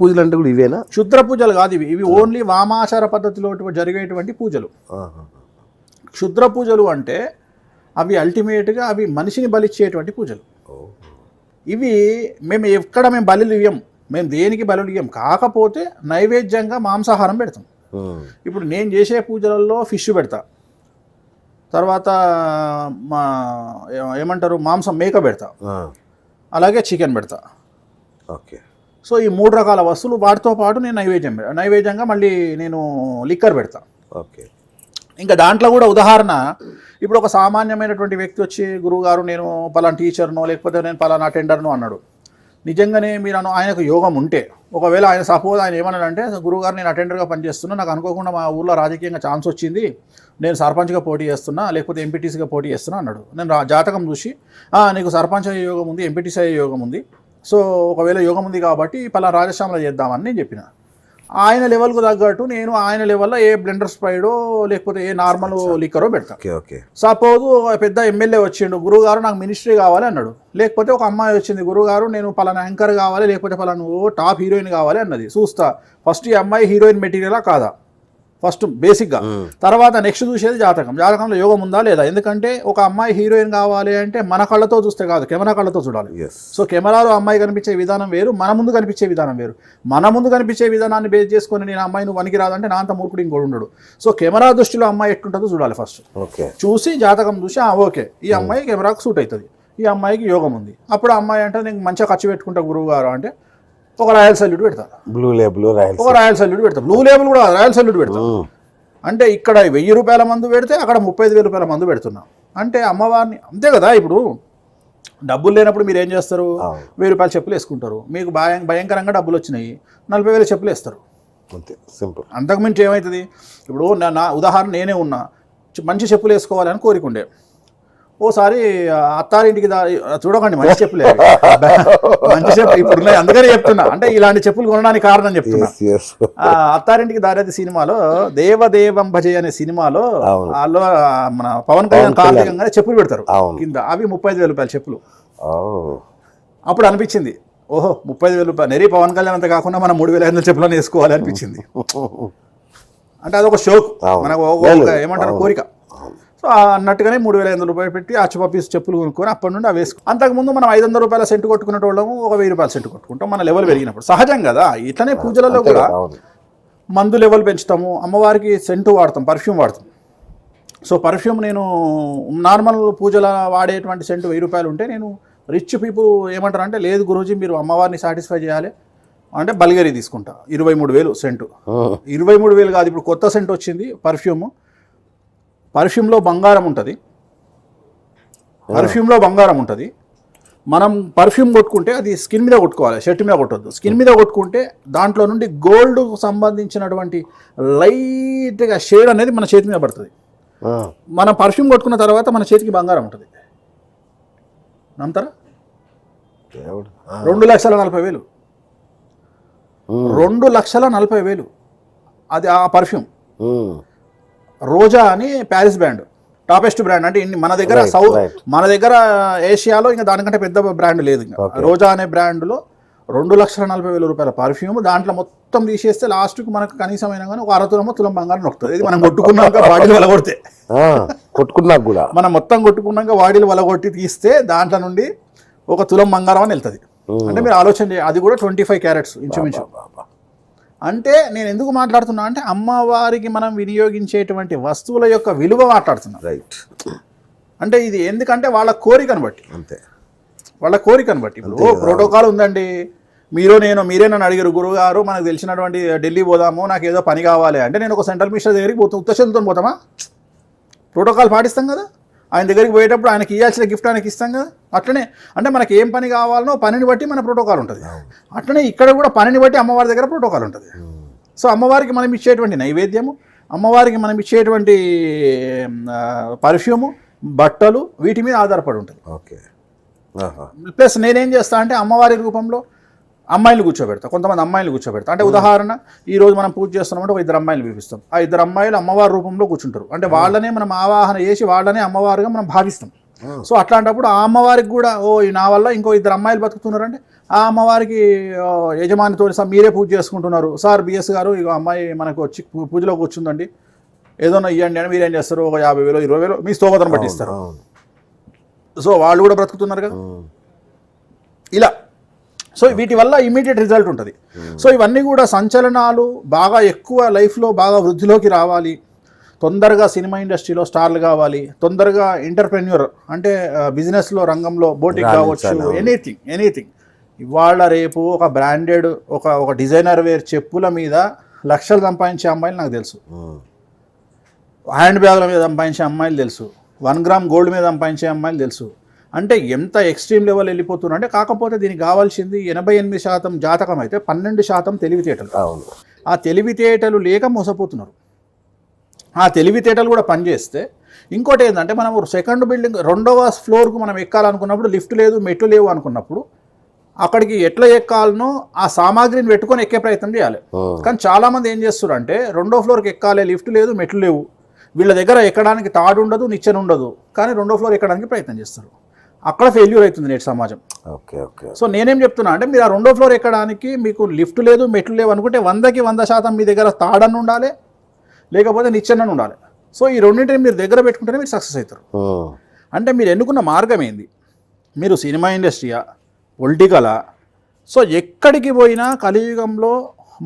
పూజలు అంటే కూడా ఇవేనా? క్షుద్ర పూజలు కాదు ఇవి. ఇవి ఓన్లీ వామాచార పద్ధతిలో జరిగేటువంటి పూజలు. క్షుద్ర పూజలు అంటే అవి అల్టిమేట్గా అవి మనిషిని బలిచ్చేటువంటి పూజలు. ఇవి మేము ఎక్కడ మేము బలులు ఇవ్వం మేము దేనికి బలులు ఇవ్వం కాకపోతే నైవేద్యంగా మాంసాహారం పెడతాం. ఇప్పుడు నేను చేసే పూజలలో ఫిష్ పెడతా. తర్వాత మా ఏమంటారు మాంసం మేక పెడతా. అలాగే చికెన్ పెడతా. ఓకే. సో ఈ మూడు రకాల వస్తువులు వాటితో పాటు నేను నైవేద్యం నైవేద్యంగా మళ్ళీ నేను లిక్కర్ పెడతా. ఓకే. ఇంకా దాంట్లో కూడా ఉదాహరణ ఇప్పుడు ఒక సామాన్యమైనటువంటి వ్యక్తి వచ్చి గురువుగారు నేను పలానా టీచర్నో లేకపోతే నేను పలానా అటెండర్ను అన్నాడు. నిజంగానే మీరు అను ఆయనకు యోగం ఉంటే ఒకవేళ ఆయన సపోజ్ ఆయన ఏమన్నాడంటే గురువుగారు నేను అటెండర్గా పనిచేస్తున్నా నాకు అనుకోకుండా మా ఊర్లో రాజకీయంగా ఛాన్స్ వచ్చింది నేను సర్పంచ్గా పోటీ చేస్తున్నా లేకపోతే ఎంపీటీసీగా పోటీ చేస్తున్నా అన్నాడు. నేను జాతకం చూసి "ఆ, నీకు సర్పంచ్ అయ్యే యోగం ఉంది ఎంపీటీసీ అయ్యే యోగం ఉంది సో ఒకవేళ యోగం ఉంది కాబట్టి పలానా రాజశ్యామలో చేద్దామని నేను చెప్పిన. ఆయన లెవెల్కు తగ్గట్టు నేను ఆయన లెవెల్లో ఏ బ్లెండర్ స్ప్రైడో లేకపోతే ఏ నార్మల్ లిక్కరో పెడతా. Okay okay. సపోజ్ ఒక పెద్ద ఎమ్మెల్యే వచ్చిండు గురువుగారు నాకు మినిస్ట్రీ కావాలి అన్నాడు. లేకపోతే ఒక అమ్మాయి వచ్చింది గురువుగారు నేను పలానా యాంకర్ కావాలి లేకపోతే పలానా టాప్ హీరోయిన్ కావాలి అన్నది. చూస్తా. ఫస్ట్ ఈ అమ్మాయి హీరోయిన్ మెటీరియలా కాదా? ఫస్ట్ బేసిక్గా. తర్వాత నెక్స్ట్ చూసేది జాతకం. జాతకంలో యోగం ఉందా లేదా? ఎందుకంటే ఒక అమ్మాయి హీరోయిన్ కావాలి అంటే మన కళ్ళతో చూస్తే కాదు కెమెరా కళ్ళతో చూడాలి. సో కెమెరాలో అమ్మాయి కనిపించే విధానం వేరు మన ముందు కనిపించే విధానం వేరు. మన ముందు కనిపించే విధానాన్ని బేస్ చేసుకొని నేను అమ్మాయి నువ్వు వనికి రాదంటే నా అంత మూర్ఖుడు ఇంకోడు ఉండడు. సో కెమెరా దృష్టిలో అమ్మాయి ఎట్టుంటుందో చూడాలి ఫస్ట్ ఓకే. చూసి జాతకం చూసి ఆ, ఓకే ఈ అమ్మాయి కెమెరాకు సూట్ అవుతుంది ఈ అమ్మాయికి యోగం ఉంది. అప్పుడు అమ్మాయి అంటే నేను మంచిగా ఖర్చు పెట్టుకుంటా గురువు గారు అంటే ఒక రాయల్ సల్యూట్ పెడతా. బ్లూ లేబుల్ రాయల్స్ ఒక రాయల్ సల్యూట్ పెడతా. బ్లూ లేబుల్ కూడా రాయల్ సల్యూట్ పెడతా. అంటే ఇక్కడ వెయ్యి రూపాయల మందు పెడితే అక్కడ ముప్పై ఐదు వేల రూపాయల మందు పెడుతున్నాం. అంటే అమ్మవారిని అంతే కదా ఇప్పుడు? డబ్బులు లేనప్పుడు మీరు ఏం చేస్తారు. వెయ్యి రూపాయల చెప్పులు వేసుకుంటారు. మీకు భయం భయంకరంగా డబ్బులు వచ్చినాయి. నలభై వేల చెప్పులు వేస్తారు. అంతే సింపుల్. అంతకుమించి ఏమవుతుంది ఇప్పుడు నా ఉదాహరణ నేనే ఉన్నా. మంచి చెప్పులు వేసుకోవాలని కోరికుండే ఓసారి అత్తారింటికి దా చూడకండి మంచి చెప్పులే. మంచి చెప్పు ఇప్పుడు అందుకనే చెప్తున్నా. అంటే ఇలాంటి చెప్పులు కొనడానికి కారణం చెప్తున్నా. అత్తారింటికి దారేది సినిమాలో దేవదేవం భజే అనే సినిమాలో. వాళ్ళు మన పవన్ కళ్యాణ్ కార్తీకంగానే చెప్పులు పెడతారు. కింద అవి ముప్పై ఐదు వేల రూపాయల చెప్పులు. అప్పుడు అనిపించింది ఓహో ముప్పై ఐదు వేల రూపాయలు. నెరీ పవన్ కళ్యాణ్ అంత కాకుండా మనం మూడు వేల ఐదు వందల చెప్పులను వేసుకోవాలి అనిపించింది. అంటే అదొక షోక్. మనకు ఏమంటారు. కోరిక. సో ఆ అన్నట్టుగానే మూడు వేల ఐదు వందల రూపాయలు పెట్టి అచ్చప పీస్ చెప్పులు కొనుక్కొని అప్పటి నుండి అవి వేసుకో అంతకుముందు మనం ఐదు వందల రూపాయల సెంటు కొట్టుకునే వాళ్ళము ఒక వెయ్యి రూపాయల సెంటు కొట్టుకుంటాం. మన లెవెల్ పెరిగినప్పుడు. సహజం కదా. ఇట్లనే పూజలలో కూడా మందు లెవెల్ పెంచుతాము. అమ్మవారికి సెంటు వాడతాం పర్ఫ్యూమ్ వాడతాం. సో పర్ఫ్యూమ్ నేను నార్మల్ పూజల వాడేటువంటి సెంటు వెయ్యి రూపాయలు ఉంటే నేను రిచ్ పీపుల్ ఏమంటారు అంటే లేదు గురూజీ మీరు అమ్మవారిని సాటిస్ఫై చేయాలి. అంటే బల్గరీ తీసుకుంటా. ఇరవై మూడు వేలు సెంటు. ఇరవై మూడు వేలు కాదు ఇప్పుడు కొత్త సెంట్ వచ్చింది పర్ఫ్యూమ్. పర్ఫ్యూమ్లో బంగారం ఉంటుంది. పర్ఫ్యూమ్లో బంగారం ఉంటుంది. మనం పర్ఫ్యూమ్ కొట్టుకుంటే అది స్కిన్ మీద కొట్టుకోవాలి షర్ట్ మీద కొట్టొద్దు. స్కిన్ మీద కొట్టుకుంటే దాంట్లో నుండి గోల్డ్ సంబంధించినటువంటి లైట్గా షేడ్ అనేది మన చేతి మీద పడుతుంది. మనం పర్ఫ్యూమ్ కొట్టుకున్న తర్వాత మన చేతికి బంగారం ఉంటుంది. నమ్ముతారా. రెండు లక్షల నలభై వేలు. రెండు లక్షల నలభై వేలు. అది ఆ పర్ఫ్యూమ్. రోజా అని ప్యారిస్ బ్రాండ్. Toppest brand. అంటే ఇన్ని మన దగ్గర సౌత్. మన దగ్గర ఏషియాలో ఇంకా దానికంటే పెద్ద బ్రాండ్ లేదు ఇంకా. రోజా అనే బ్రాండ్లో రెండు లక్షల నలభై వేల రూపాయల పర్ఫ్యూమ్. దాంట్లో మొత్తం తీసేస్తే లాస్ట్కి మనకు కనీసం అయినా కానీ ఒక అరతులమో తులం బంగారం నొక్కుతుంది. ఇది మనం కొట్టుకున్నాక బాడీలు వలగొడితే. కొట్టుకున్నాక కూడా. మనం మొత్తం కొట్టుకున్నాక బాడీలు వలగొట్టి తీస్తే దాంట్లో నుండి ఒక తులం బంగారం అని వెళ్తుంది. అంటే మీరు ఆలోచన అది కూడా ట్వంటీ ఫైవ్ క్యారెట్స్ ఇంచుమించు. అంటే నేను ఎందుకు మాట్లాడుతున్నా అంటే అమ్మవారికి మనం వినియోగించేటువంటి వస్తువుల యొక్క విలువ మాట్లాడుతున్నా. రైట్ అంటే ఇది ఎందుకంటే వాళ్ళ కోరికను బట్టి. అంతే. వాళ్ళ కోరికను బట్టి. ఇప్పుడు ఓ ప్రోటోకాల్ ఉందండి. మీరు నేను మీరే నన్ను అడిగారు గురువుగారు మనకు తెలిసినటువంటి ఢిల్లీ పోదాము నాకు ఏదో పని కావాలి అంటే నేను ఒక సెంట్రల్ మినిస్టర్ దగ్గరికి పోతాం ఉత్తశంతో పోతామా? ప్రోటోకాల్ పాటిస్తాం కదా? ఆయన దగ్గరికి పోయేటప్పుడు ఆయనకి ఇవ్వాల్సిన గిఫ్ట్ ఆయనకి ఇస్తాం కదా? అట్లనే అంటే మనకి ఏం పని కావాలనో పనిని బట్టి మన ప్రోటోకాల్ ఉంటుంది. అట్లనే ఇక్కడ కూడా పనిని బట్టి అమ్మవారి దగ్గర ప్రోటోకాల్ ఉంటుంది. సో అమ్మవారికి మనం ఇచ్చేటువంటి నైవేద్యము అమ్మవారికి మనం ఇచ్చేటువంటి పర్ఫ్యూము బట్టలు వీటి మీద ఆధారపడి ఉంటుంది. ఓకే. ప్లస్ నేనేం చేస్తా అంటే అమ్మవారి రూపంలో అమ్మాయిలు కూర్చోబెడతా కొంతమంది అమ్మాయిలు కూర్చోబెడతా. అంటే ఉదాహరణ ఈ రోజు మనం పూజ చేస్తున్నామంటే ఒక ఇద్దరు అమ్మాయిలు పిలుస్తాం ఆ ఇద్దరు అమ్మాయిలు అమ్మవారి రూపంలో కూర్చుంటారు. అంటే వాళ్ళనే మనం ఆవాహన చేసి వాళ్ళనే అమ్మవారుగా మనం భావిస్తాం. సో అట్లాంటప్పుడు ఆ అమ్మవారికి కూడా ఓ ఈ నా వల్ల ఇంకో ఇద్దరు అమ్మాయిలు బతుకుతున్నారంటే ఆ అమ్మవారికి యజమానితో సార్ మీరే పూజ చేసుకుంటున్నారు. సార్ బిఎస్ గారు ఇక అమ్మాయి మనకు వచ్చి పూజలో కూర్చుందండి. ఏదోనో ఇవ్వండి అని మీరేం చేస్తారు? ఒక యాభై వేలు ఇరవై వేలు మీ స్తోమతను అవును సో వాళ్ళు కూడా బ్రతుకుతున్నారు కదా. ఇలా సో వీటి వల్ల ఇమీడియట్ రిజల్ట్ ఉంటుంది. సో ఇవన్నీ కూడా సంచలనాలు బాగా ఎక్కువ లైఫ్లో బాగా వృద్ధిలోకి రావాలి. తొందరగా సినిమా ఇండస్ట్రీలో స్టార్లు కావాలి. తొందరగా ఎంటర్ప్రెన్యూర్ అంటే బిజినెస్లో రంగంలో బోటిక్ కావచ్చు. ఎనీథింగ్ ఎనీథింగ్ ఇవాళ రేపు ఒక బ్రాండెడ్ ఒక ఒక డిజైనర్ వేర్ చెప్పుల మీద లక్షలు సంపాదించే అమ్మాయిలు నాకు తెలుసు. హ్యాండ్ బ్యాగుల మీద సంపాదించే అమ్మాయిలు తెలుసు. వన్ గ్రామ్ గోల్డ్ మీద సంపాదించే అమ్మాయిలు తెలుసు. అంటే ఎంత ఎక్స్ట్రీమ్ లెవెల్ వెళ్ళిపోతున్నారు అంటే కాకపోతే దీనికి కావాల్సింది ఎనభై ఎనిమిది శాతం జాతకం అయితే పన్నెండు శాతం తెలివితేటలు. అవును. ఆ తెలివితేటలు లేక మోసపోతున్నారు. ఆ తెలివితేటలు కూడా పనిచేస్తే ఇంకోటి ఏంటంటే మనం సెకండ్ బిల్డింగ్ రెండవ ఫ్లోర్కు మనం ఎక్కాలనుకున్నప్పుడు లిఫ్ట్ లేదు మెట్లు లేవు అనుకున్నప్పుడు అక్కడికి ఎట్లా ఎక్కాలనో ఆ సామాగ్రిని పెట్టుకొని ఎక్కే ప్రయత్నం చేయాలి. కానీ చాలామంది ఏం చేస్తారు అంటే రెండో ఫ్లోర్కి ఎక్కాలి లిఫ్ట్ లేదు మెట్లు లేవు. వీళ్ళ దగ్గర ఎక్కడానికి తాడు ఉండదు నిచ్చెన ఉండదు. కానీ రెండో ఫ్లోర్ ఎక్కడానికి ప్రయత్నం చేస్తారు. అక్కడ ఫెయిల్యూర్ అవుతుంది నేటి సమాజం. ఓకే ఓకే సో నేనేం చెప్తున్నా అంటే మీరు ఆ రెండో ఫ్లోర్ ఎక్కడానికి మీకు లిఫ్ట్ లేదు మెట్లు లేవు అనుకుంటే వందకి వంద శాతం మీ దగ్గర తాడని ఉండాలి లేకపోతే నిచ్చెన ఉండాలి. సో ఈ రెండింటిని మీరు దగ్గర పెట్టుకుంటేనే మీరు సక్సెస్ అవుతారు. అంటే మీరు ఎన్నుకున్న మార్గం ఏంది? మీరు సినిమా ఇండస్ట్రీయా పొలిటికలా? సో ఎక్కడికి పోయినా కలియుగంలో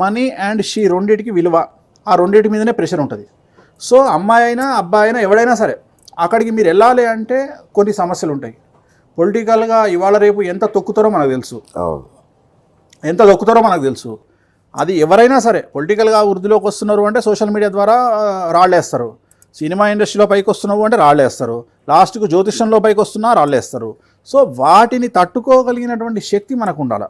మనీ అండ్ షీ రెండింటికి విలువ ఆ రెండింటి మీదనే ప్రెషర్ ఉంటుంది. సో అమ్మాయి అయినా అబ్బాయి అయినా ఎవడైనా సరే అక్కడికి మీరు వెళ్ళాలి అంటే కొన్ని సమస్యలు ఉంటాయి పొలిటికల్గా ఇవాళ రేపు ఎంత తొక్కుతారో మనకు తెలుసు. ఎంత దొక్కుతారో మనకు తెలుసు. అది ఎవరైనా సరే పొలిటికల్గా వృద్ధిలోకి వస్తున్నారు అంటే సోషల్ మీడియా ద్వారా రాళ్ళేస్తారు. సినిమా ఇండస్ట్రీలో పైకి వస్తున్నావు అంటే రాళ్ళేస్తారు. లాస్ట్కు జ్యోతిష్యంలో పైకి వస్తున్నా రాళ్ళేస్తారు. సో వాటిని తట్టుకోగలిగినటువంటి శక్తి మనకు ఉండాలి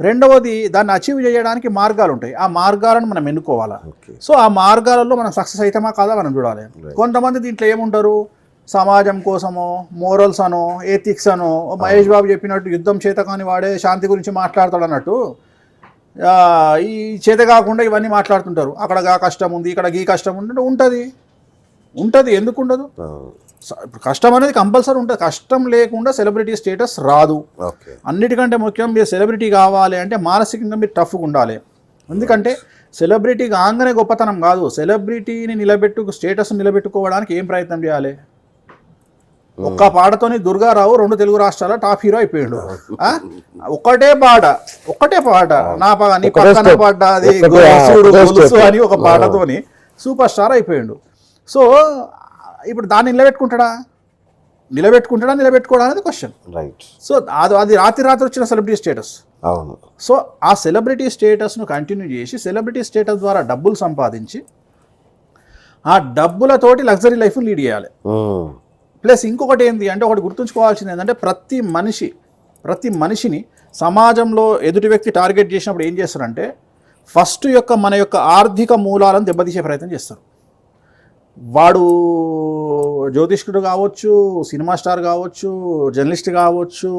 రెండవది దాన్ని అచీవ్ చేయడానికి మార్గాలు ఉంటాయి. ఆ మార్గాలను మనం ఎన్నుకోవాలా. ఓకే. సో ఆ మార్గాలలో మనం సక్సెస్ అవుతామా కాదా మనం చూడాలి. కొంతమంది దీంట్లో ఏముంటారు? సమాజం కోసమో మోరల్స్ అనో ఏథిక్స్ అనో మహేష్ బాబు చెప్పినట్టు యుద్ధం చేత కాని వాడే శాంతి గురించి మాట్లాడతాడు అన్నట్టు ఈ చేత కాకుండా ఇవన్నీ మాట్లాడుతుంటారు. అక్కడ గా కష్టం ఉంది ఇక్కడ గీ కష్టం ఉంది ఉంటుంది. ఉంటుంది. ఎందుకు ఉండదు? కష్టం అనేది కంపల్సరీ ఉంటుంది. కష్టం లేకుండా సెలబ్రిటీ స్టేటస్ రాదు. ఓకే. అన్నిటికంటే ముఖ్యం మీరు సెలబ్రిటీ కావాలి అంటే మానసికంగా మీరు టఫ్గా ఉండాలి. ఎందుకంటే సెలబ్రిటీ కాగానే గొప్పతనం కాదు. సెలబ్రిటీని నిలబెట్టు స్టేటస్ నిలబెట్టుకోవడానికి ఏం ప్రయత్నం చేయాలి? ఒక్క పాటతోని దుర్గారావు రెండు తెలుగు రాష్ట్రాల టాప్ హీరో అయిపోయాడు. ఆ? ఒక్కటే పాట ఒక్కటే పాట. నా నీ ఒకటే పక్కన ఒకటే- ఒకటే గొలుసు step. అని ఒక పాటతోని సూపర్ స్టార్ అయిపోయాడు. సో ఇప్పుడు దాన్ని నిలబెట్టుకుంటాడా? నిలబెట్టుకుంటాడా నిలబెట్టుకోవడా అనేది క్వశ్చన్. రైట్ సో అది అది రాత్రి రాత్రి వచ్చిన సెలబ్రిటీ స్టేటస్. అవును. సో ఆ సెలబ్రిటీ స్టేటస్ను కంటిన్యూ చేసి సెలబ్రిటీ స్టేటస్ ద్వారా డబ్బులు సంపాదించి ఆ డబ్బులతోటి లగ్జరీ లైఫ్ లీడ్ చేయాలి. ప్లస్ ఇంకొకటి ఏంటి అంటే ఒకటి గుర్తుంచుకోవాల్సింది ఏంటంటే ప్రతి మనిషి ప్రతి మనిషిని సమాజంలో ఎదుటి వ్యక్తి టార్గెట్ చేసినప్పుడు ఏం చేస్తారంటే ఫస్ట్ యొక్క మన యొక్క ఆర్థిక మూలాలను దెబ్బతీసే ప్రయత్నం చేస్తారు. వాడు జ్యోతిష్కుడు కావచ్చు సినిమా స్టార్ కావచ్చు జర్నలిస్ట్ కావచ్చు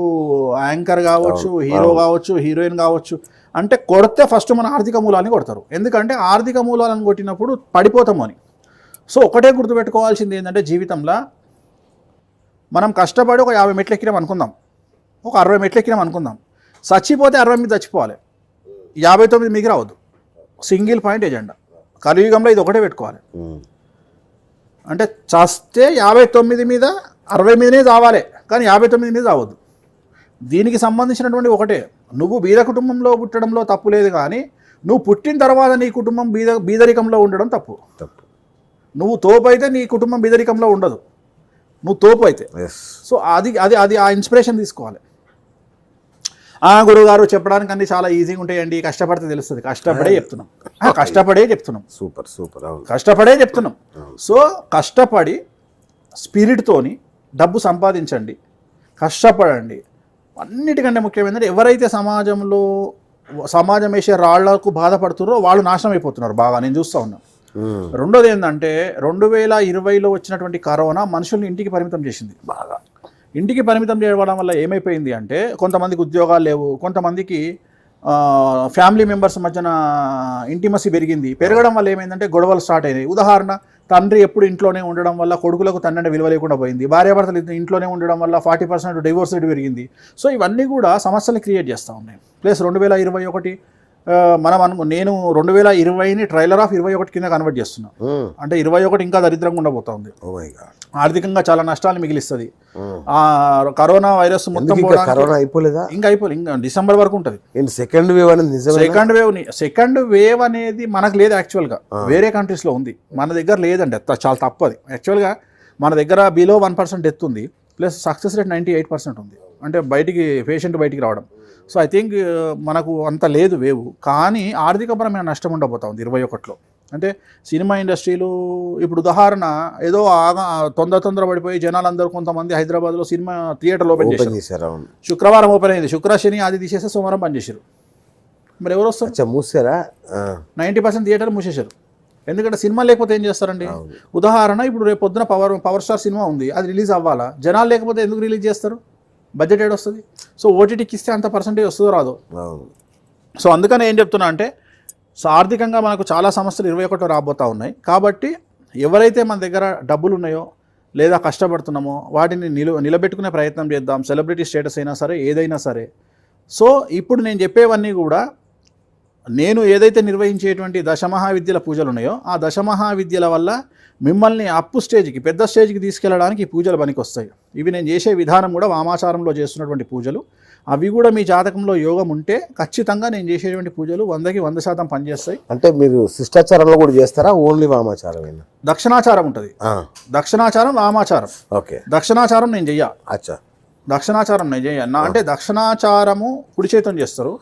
యాంకర్ కావచ్చు హీరో కావచ్చు హీరోయిన్ కావచ్చు. అంటే కొడితే ఫస్ట్ మన ఆర్థిక మూలాన్ని కొడతారు. ఎందుకంటే ఆర్థిక మూలాలను కొట్టినప్పుడు పడిపోతాము అని. సో ఒకటే గుర్తుపెట్టుకోవాల్సింది ఏంటంటే జీవితంలో మనం కష్టపడి ఒక యాభై మెట్లు ఎక్కినాం అనుకుందాం. ఒక అరవై మెట్లు ఎక్కినాం అనుకుందాం. చచ్చిపోతే అరవై మీద చచ్చిపోవాలి. యాభై తొమ్మిది మిగి రావద్దు. Single point agenda. కలియుగంలో ఇది ఒకటే పెట్టుకోవాలి. అంటే చస్తే యాభై తొమ్మిది మీద అరవై మీదనే చావాలి. కానీ యాభై తొమ్మిది మీద చావద్దు దీనికి సంబంధించినటువంటి ఒకటే. నువ్వు బీద కుటుంబంలో పుట్టడంలో తప్పు లేదు కానీ నువ్వు పుట్టిన తర్వాత నీ కుటుంబం బీద బీదరికంలో ఉండడం తప్పు. తప్పు. నువ్వు తోపు అయితే నీ కుటుంబం బీదరికంలో ఉండదు. నువ్వు తోపు అయితే. సో అది అది అది ఆ ఇన్స్పిరేషన్ తీసుకోవాలి. ఆ గురువుగారు చెప్పడానికి అన్ని చాలా ఈజీగా ఉంటాయండి. కష్టపడితే తెలుస్తుంది. కష్టపడే చెప్తున్నాం. కష్టపడే చెప్తున్నాం. సూపర్ సూపర్ కష్టపడే చెప్తున్నాం. సో కష్టపడి స్పిరిట్తోని డబ్బు సంపాదించండి. కష్టపడండి. అన్నిటికంటే ముఖ్యమైనది ఎవరైతే సమాజంలో సమాజం వేసే రాళ్ళకు బాధపడుతున్నారో వాళ్ళు నాశనం అయిపోతున్నారు బాగా. నేను చూస్తూ ఉన్నాను. రెండోది ఏంటంటే రెండు వేల ఇరవైలో వచ్చినటువంటి కరోనా మనుషుల్ని ఇంటికి పరిమితం చేసింది. బాగా. ఇంటికి పరిమితం చేయడం వల్ల ఏమైపోయింది అంటే కొంతమందికి ఉద్యోగాలు లేవు కొంతమందికి ఫ్యామిలీ మెంబర్స్ మధ్యన ఇంటిమసీ పెరిగింది. పెరగడం వల్ల ఏమైందంటే గొడవలు స్టార్ట్ అయినాయి. ఉదాహరణ తండ్రి ఎప్పుడు ఇంట్లోనే ఉండడం వల్ల కొడుకులకు తండ్రి విలువ లేకుండా పోయింది. భార్యాభర్తలు ఇంట్లోనే ఉండడం వల్ల ఫార్టీ పర్సెంట్ డివోర్స్ రేట్ పెరిగింది. సో ఇవన్నీ కూడా సమస్యలు క్రియేట్ చేస్తూ ఉన్నాయి. ప్లస్ రెండు వేల ఇరవై ఒకటి మనం అను నేను రెండు వేల ఇరవైని ట్రైలర్ ఆఫ్ ఇరవై ఒకటి కింద కన్వర్ట్ చేస్తున్నా. అంటే ఇరవై ఒకటి ఇంకా దరిద్రంగా ఉండబోతా ఉంది ఓ మై గాడ్. ఆర్థికంగా చాలా నష్టాలు మిగిలిస్తుంది. ఆ కరోనా వైరస్ మొత్తం కరోనా అయిపోలేదా? ఇంకా అయిపోయింది ఇంకా డిసెంబర్ వరకు ఉంటుంది. సెకండ్ వేవ్ అనేది సెకండ్ వేవ్ సెకండ్ వేవ్ అనేది మనకు లేదు యాక్చువల్గా వేరే కంట్రీస్లో ఉంది. మన దగ్గర లేదండి చాలా తప్పది. యాక్చువల్గా మన దగ్గర బిలో వన్ పర్సెంట్ డెత్ ఉంది plus success rate ninety eight percent ఉంది. అంటే బయటికి పేషెంట్ బయటికి రావడం. సో ఐ థింక్ మనకు అంత లేదు వేవ్. కానీ ఆర్థికపరమైన నష్టం ఉండబోతా ఉంది ఇరవై ఒకటిలో. అంటే సినిమా ఇండస్ట్రీలు ఇప్పుడు ఉదాహరణ ఏదో తొందర తొందర పడిపోయి జనాలందరూ కొంతమంది హైదరాబాద్లో సినిమా థియేటర్లు ఓపెన్ చేశారు. శుక్రవారం ఓపెన్ అయింది. శుక్ర శని అది తీసేస్తే సోమవారం బంద్ చేశారు. మరి ఎవరు వస్తారు? మూసారా? నైంటీ పర్సెంట్ థియేటర్ మూసేశారు. ఎందుకంటే సినిమా లేకపోతే ఏం చేస్తారండి? ఉదాహరణ ఇప్పుడు రేపు పొద్దున పవర్ పవర్ స్టార్ సినిమా ఉంది. అది రిలీజ్ అవ్వాలా? జనాలు లేకపోతే ఎందుకు రిలీజ్ చేస్తారు? బడ్జెట్ ఏడు వస్తుంది? సో ఓటీటీకి ఇస్తే అంత పర్సెంటేజ్ వస్తుందో రాదో? సో అందుకని ఏం చెప్తున్నా అంటే సో ఆర్థికంగా మనకు చాలా సమస్యలు ఇరవై ఒకటిలో రాబోతూ ఉన్నాయి. కాబట్టి ఎవరైతే మన దగ్గర డబ్బులు ఉన్నాయో లేదా కష్టపడుతున్నామో వాటిని నిలు నిలబెట్టుకునే ప్రయత్నం చేద్దాం సెలబ్రిటీ స్టేటస్ అయినా సరే ఏదైనా సరే. సో ఇప్పుడు నేను చెప్పేవన్నీ కూడా నేను ఏదైతే నిర్వహించేటువంటి దశమహావిద్యల పూజలు ఉన్నాయో ఆ దశమహావిద్యల వల్ల మిమ్మల్ని అప్పు స్టేజ్కి పెద్ద స్టేజ్కి తీసుకెళ్ళడానికి ఈ పూజలు పనికొస్తాయి. ఇవి నేను చేసే విధానం కూడా వామాచారంలో చేస్తున్నటువంటి పూజలు. అవి కూడా మీ జాతకంలో యోగం ఉంటే ఖచ్చితంగా నేను చేసేటువంటి పూజలు వందకి వంద శాతం పనిచేస్తాయి. అంటే మీరు శిష్టాచారంలో కూడా చేస్తారా? ఓన్లీ వామాచారమేనా? దక్షిణాచారం ఉంటుంది. దక్షిణాచారం వామాచారం. ఓకే. దక్షిణాచారం నేను చెయ్య అచ్చా. దక్షిణాచారం నేను అంటే దక్షిణాచారము కుడి చేతం చేస్తారు.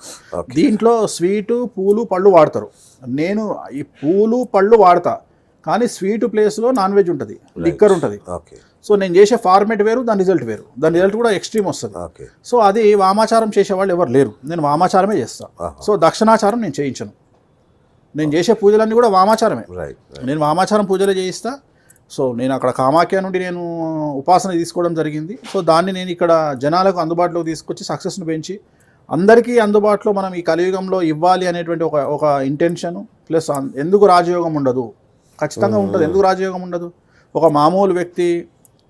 దీంట్లో స్వీటు పూలు పళ్ళు వాడతారు. నేను ఈ పూలు పళ్ళు వాడతా. కానీ స్వీట్ ప్లేస్లో నాన్ వెజ్ ఉంటుంది. లిక్కర్ ఉంటుంది. ఓకే. సో నేను చేసే ఫార్మేట్ వేరు దాని రిజల్ట్ వేరు. దాని రిజల్ట్ కూడా ఎక్స్ట్రీమ్ వస్తుంది. ఓకే. సో అది వామాచారం చేసే వాళ్ళు ఎవరు లేరు. నేను వామాచారమే చేస్తాను. సో దక్షిణాచారం నేను చేయించను. నేను చేసే పూజలన్నీ కూడా వామాచారమే. రైట్ నేను వామాచారం పూజలే చేయిస్తా. సో నేను అక్కడ కామాఖ్య నుండి నేను ఉపాసన తీసుకోవడం జరిగింది. సో దాన్ని నేను ఇక్కడ జనాలకు అందుబాటులోకి తీసుకొచ్చి సక్సెస్ను పెంచి అందరికీ అందుబాటులో మనం ఈ కలియుగంలో ఇవ్వాలి అనేటువంటి ఒక ఒక ఇంటెన్షన్ ప్లస్ ఎందుకు రాజయోగం ఉండదు? ఖచ్చితంగా ఉంటుంది. ఎందుకు రాజయోగం ఉండదు? ఒక మామూలు వ్యక్తి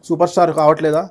సూపర్ స్టార్ కావట్లేదా?